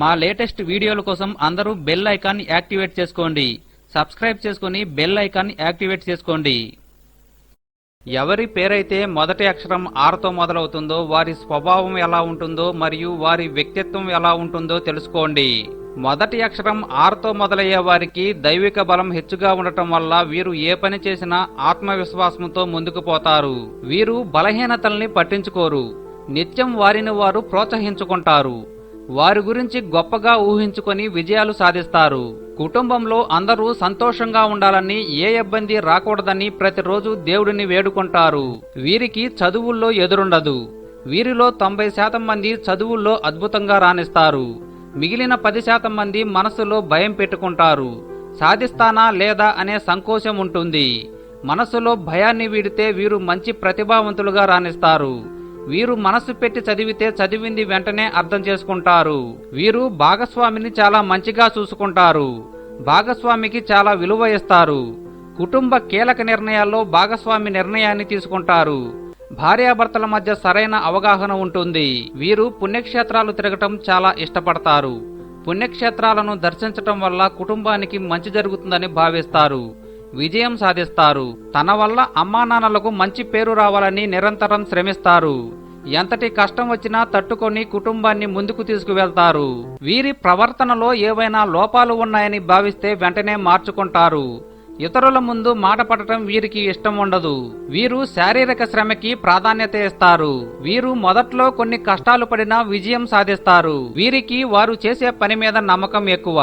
మా లేటెస్ట్ వీడియోల కోసం అందరూ బెల్ ఐకాన్ యాక్టివేట్ చేసుకోండి. సబ్స్క్రైబ్ చేసుకుని బెల్ ఐకాన్ యాక్టివేట్ చేసుకోండి. ఎవరి పేరైతే మొదటి అక్షరం ఆర్తో మొదలవుతుందో వారి స్వభావం ఎలా ఉంటుందో మరియు వారి వ్యక్తిత్వం ఎలా ఉంటుందో తెలుసుకోండి. మొదటి అక్షరం ఆర్తో మొదలయ్యే వారికి దైవిక బలం హెచ్చుగా ఉండటం వల్ల వీరు ఏ పని చేసినా ఆత్మవిశ్వాసంతో ముందుకు పోతారు. వీరు బలహీనతల్ని పట్టించుకోరు. నిత్యం వారిని వారు ప్రోత్సహించుకుంటారు. వారి గురించి గొప్పగా ఊహించుకొని విజయాలు సాధిస్తారు. కుటుంబంలో అందరూ సంతోషంగా ఉండాలని ఏ ఇబ్బంది రాకూడదని ప్రతిరోజు దేవుడిని వేడుకుంటారు. వీరికి చదువుల్లో ఎదురుండదు. వీరిలో తొంభై శాతం మంది చదువుల్లో అద్భుతంగా రాణిస్తారు. మిగిలిన పది శాతం మంది మనసులో భయం పెట్టుకుంటారు. సాధిస్తానా లేదా అనే సంకోచం ఉంటుంది. మనసులో భయాన్ని వీడితే వీరు మంచి ప్రతిభావంతులుగా రాణిస్తారు. వీరు మనసు పెట్టి చదివితే చదివింది వెంటనే అర్థం చేసుకుంటారు. వీరు భాగస్వామిని చాలా మంచిగా చూసుకుంటారు. భాగస్వామికి చాలా విలువ ఇస్తారు. కుటుంబ కీలక నిర్ణయాల్లో భాగస్వామి నిర్ణయాన్ని తీసుకుంటారు. భార్యాభర్తల మధ్య సరైన అవగాహన ఉంటుంది. వీరు పుణ్యక్షేత్రాలు తిరగటం చాలా ఇష్టపడతారు. పుణ్యక్షేత్రాలను దర్శించటం వల్ల కుటుంబానికి మంచి జరుగుతుందని భావిస్తారు. విజయం సాధిస్తారు. తన వల్ల అమ్మానాన్నలకు మంచి పేరు రావాలని నిరంతరం శ్రమిస్తారు. ఎంతటి కష్టం వచ్చినా తట్టుకొని కుటుంబాన్ని ముందుకు తీసుకువెళ్తారు. వీరి ప్రవర్తనలో ఏవైనా లోపాలు ఉన్నాయని భావిస్తే వెంటనే మార్చుకుంటారు. ఇతరుల ముందు మాట పడటం వీరికి ఇష్టం ఉండదు. వీరు శారీరక శ్రమకి ప్రాధాన్యత ఇస్తారు. వీరు మొదట్లో కొన్ని కష్టాలు పడినా విజయం సాధిస్తారు. వీరికి వారు చేసే పని మీద నమ్మకం ఎక్కువ.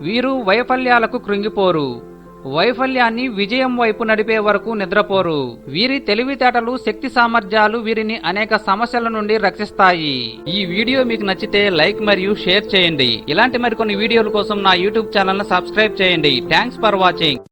వీరు వైఫల్యాలకు కృంగిపోరు. వైఫల్యాన్ని విజయం వైపు నడిపే వరకు నిద్రపోరు. వీరి తెలివితేటలు శక్తి సామర్థ్యాలు వీరిని అనేక సమస్యల నుండి రక్షిస్తాయి. ఈ వీడియో మీకు నచ్చితే లైక్ మరియు షేర్ చేయండి. ఇలాంటి మరికొన్ని వీడియోల కోసం నా యూట్యూబ్ ఛానల్ సబ్స్క్రైబ్ చేయండి. Thanks for watching.